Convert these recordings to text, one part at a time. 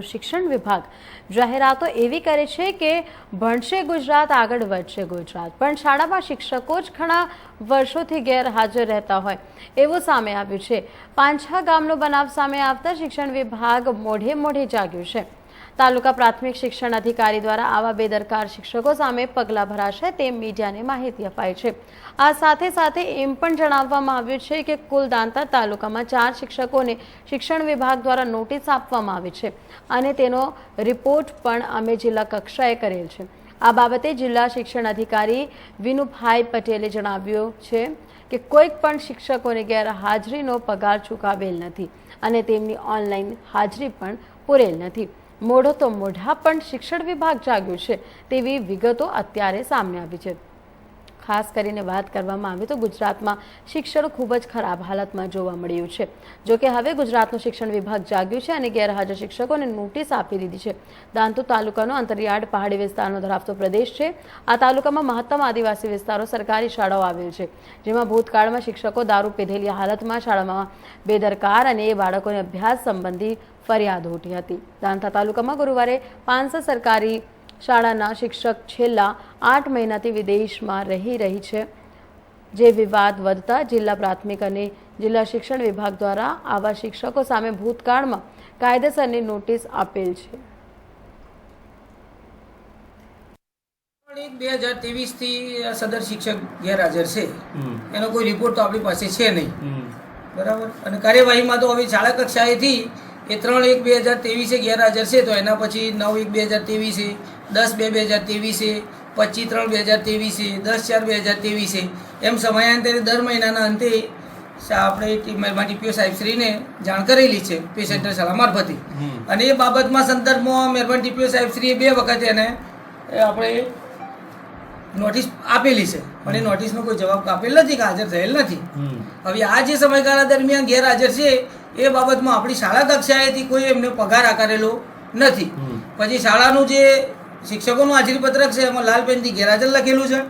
શિક્ષણ વિભાગ જાહેરાતો એવી કરે છે કે ભણશે ગુજરાત, આગળ વધશે ગુજરાત. પણ શાળામાં શિક્ષકો જ ઘણા વર્ષોથી ગેરહાજર રહેતા હોય. એવું સામે આવ્યું છે. પાંછા ગામનો બનાવ સામે આવતા શિક્ષણ વિભાગ મોઢે મોઢે જાગ્યું છે. તાલુકા પ્રાથમિક શિક્ષણ અધિકારી દ્વારા આવા બેદરકાર શિક્ષકો સામે પગલાં ભરાશે તેમ મીડિયાને માહિતી અપાઈ છે. આ સાથે સાથે એમ પણ જણાવવામાં આવ્યું છે કે કુલ દાંતા તાલુકામાં ચાર શિક્ષકોને શિક્ષણ વિભાગ દ્વારા નોટિસ આપવામાં આવી છે અને તેનો રિપોર્ટ પણ અમે જિલ્લા કક્ષાએ કરેલ છે. આ બાબતે જિલ્લા શિક્ષણ અધિકારી વિનુભાઈ પટેલે જણાવ્યું છે કે કોઈક પણ શિક્ષકોને ગેરહાજરીનો પગાર ચૂકવેલ નથી અને તેમની ઓનલાઈન હાજરી પણ પૂરેલ નથી. મોઢો તો મોઢા પણ શિક્ષણ વિભાગ જાગ્યું છે તેવી વિગતો અત્યારે સામે આવી છે. ખાસ કરીને વાત કરવામાં આવે તો ગુજરાતમાં શિક્ષણ ખૂબ જ ખરાબ હાલતમાં જોવા મળ્યું છે. જો કે હવે ગુજરાતનું શિક્ષણ વિભાગ જાગ્યું છે અને ગેરહાજર શિક્ષકોને નોટિસ આપી દીધી છે. દાંતુ તાલુકાનો અંતરિયાળ પહાડી વિસ્તારનો ધરાવતો પ્રદેશ છે. આ તાલુકામાં મહત્તમ આદિવાસી વિસ્તારો સરકારી શાળાઓ આવેલ છે, જેમાં ભૂતકાળમાં શિક્ષકો દારૂ પીધેલી હાલતમાં શાળામાં બેદરકાર અને એ બાળકોને અભ્યાસ સંબંધી ફરિયાદ ઉઠી હતી. દાંતા તાલુકામાં ગુરુવારે પાંચસો સરકારી શાળાના શિક્ષક છેલ્લા આઠ મહિનાથી વિદેશમાં રહી રહી છે. જે વિવાદ વધતા જિલ્લા પ્રાથમિક અને જિલ્લા શિક્ષણ વિભાગ દ્વારા આવા શિક્ષકો સામે ભૂતકાળમાં કાયદેસરની નોટિસ આપેલ છે. બે હજાર ત્રેવીસથી સદર શિક્ષક ગેરહાજર છે. એનો કોઈ રિપોર્ટ તો આપણી પાસે છે નહીં. બરાબર? અને કાર્યવાહીમાં તો હવે શાળા કક્ષાએથી એ ત્રણ એક બે હજાર ત્રેવીસે ગેરહાજર છે તો એના પછી નવ એક બે હજાર ત્રેવીસે દસ બે બે હજાર ત્રેવીસે પચીસ ત્રણ બે હજાર ત્રેવીસે દસ ચાર બે હજાર ત્રેવીસે. એમ સમયાંતરે દર મહિનાના અંતે આપણે મહેરબાન ટીપીઓ સાહેબશ્રીને જાણ કરેલી છે પેશન્ટ સલાહ મારફતે. અને એ બાબતમાં સંદર્ભમાં મહેરબાન ટીપીઓ સાહેબશ્રીએ બે વખત એને આપણે નોટિસ આપેલી છે. પણ એ નોટિસનો કોઈ જવાબ આપેલ નથી કે હાજર થયેલ નથી. હવે આ જે સમયગાળા દરમિયાન ગેરહાજર છે એ બાબતમાં આપણી શાળા કક્ષાએથી કોઈ એમને પગાર આકારેલો નથી. પછી શાળાનું જે શિક્ષકોનું હાજરીપત્રક છે એમાં લાલ પેનથી ગેરહાજર લખેલું છે.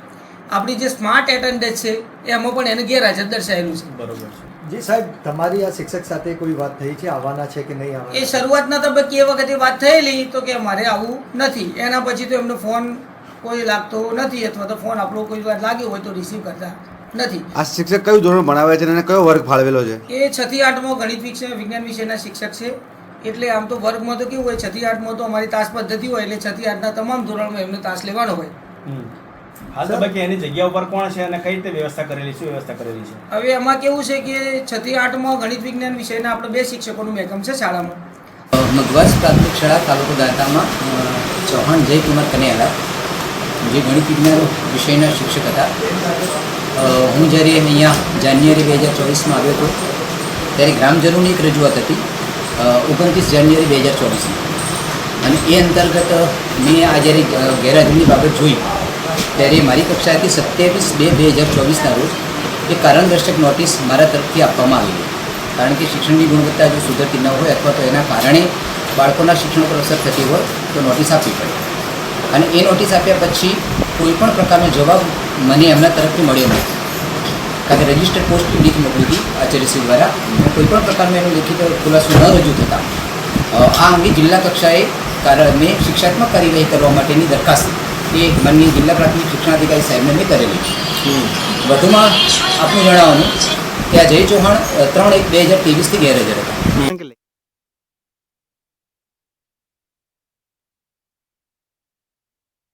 આપણી જે સ્માર્ટ એટેન્ડન્સ છે એમાં પણ એને ગેરહાજર દર્શાવેલું છે. બરોબર છે. જી સાહેબ તમારી આ શિક્ષક સાથે કોઈ વાત થઈ છે? આવવાના છે કે નહીં એ શરૂઆતના તબક્કે એ વખતે વાત થયેલી તો કે મારે આવું નથી. એના પછી તો એમનો ફોન કોઈ લાગતો નથી અથવા તો ફોન આપણો કોઈ વાર લાગ્યો હોય તો રિસીવ કરતા નથી. આ શિક્ષક કયું ધોરણ ભણાવે છે અને કયો વર્ગ ફાળવેલો છે? એ છથી આઠમો આઠમાં ગણિત વિષય વિજ્ઞાન વિષયના શિક્ષક છે. એટલે આમ તો વર્ગમાં તો કેવું હોય છથી આઠમાં તો અમારી તાસ પદ્ધતિ હોય એટલે છથી આઠના તમામ ધોરણમાં એમને તાસ લેવાનો હોય. હાલ બાકી એની જગ્યા ઉપર કોણ છે અને કઈ રીતે વ્યવસ્થા કરેલી શું વ્યવસ્થા કરેલી છે? હવે એમાં કેવું છે કે છથી આઠમાં ગણિત વિજ્ઞાન વિષયના આપણે બે શિક્ષકોનું મેકમ છે શાળામાં. મગવાસ પ્રાથમિક શાળા તાલુકો દાંતામાં ચૌહાણ જયકુમાર કનૈયાલા જે ગણિત વિજ્ઞાન વિષયના શિક્ષક હતા. હું જ્યારે અહીંયા જાન્યુઆરી બે હજાર ચોવીસમાં આવ્યો હતો ત્યારે ગ્રામજનોની એક રજૂઆત હતી. ઓગણત્રીસ જાન્યુઆરી બે હજાર ચોવીસની. અને એ અંતર્ગત મેં આ જ્યારે ગેરહાજરીની બાબત જોઈ. ત્યારે મારી કક્ષાએથી સત્યાવીસ બે બે હજાર ચોવીસના રોજ. એ કારણદર્શક નોટિસ મારા તરફથી આપવામાં આવેલી કારણ કે શિક્ષણની ગુણવત્તા જો સુધરતી ન હોય અથવા તો એના કારણે બાળકોના શિક્ષણ પર અસર થતી હોય, તો નોટિસ આપવી પડે. અને એ નોટિસ આપ્યા પછી કોઈપણ પ્રકારનો જવાબ મને એમના તરફથી મળ્યો નથી. કારણ કે રજિસ્ટર પોસ્ટ લીક મોકલી હતી આચાર્યશ્રી દ્વારા. કોઈપણ કોઈ પણ પ્રકારનો એનો લેખિત ખુલાસો ન રજૂ થતા આ અંગે જિલ્લા કક્ષાએ કારણ મેં શિક્ષાત્મક કાર્યવાહી કરવા માટેની દરખાસ્ત એ માનની જિલ્લા પ્રાથમિક શિક્ષણાધિકારી સાહેબને મેં કરેલી વધુમાં આપનું જણાવવાનું કે આ જય ચૌહાણ ત્રણ એક બે હજાર ત્રેવીસથી ગેરહાજર હતા.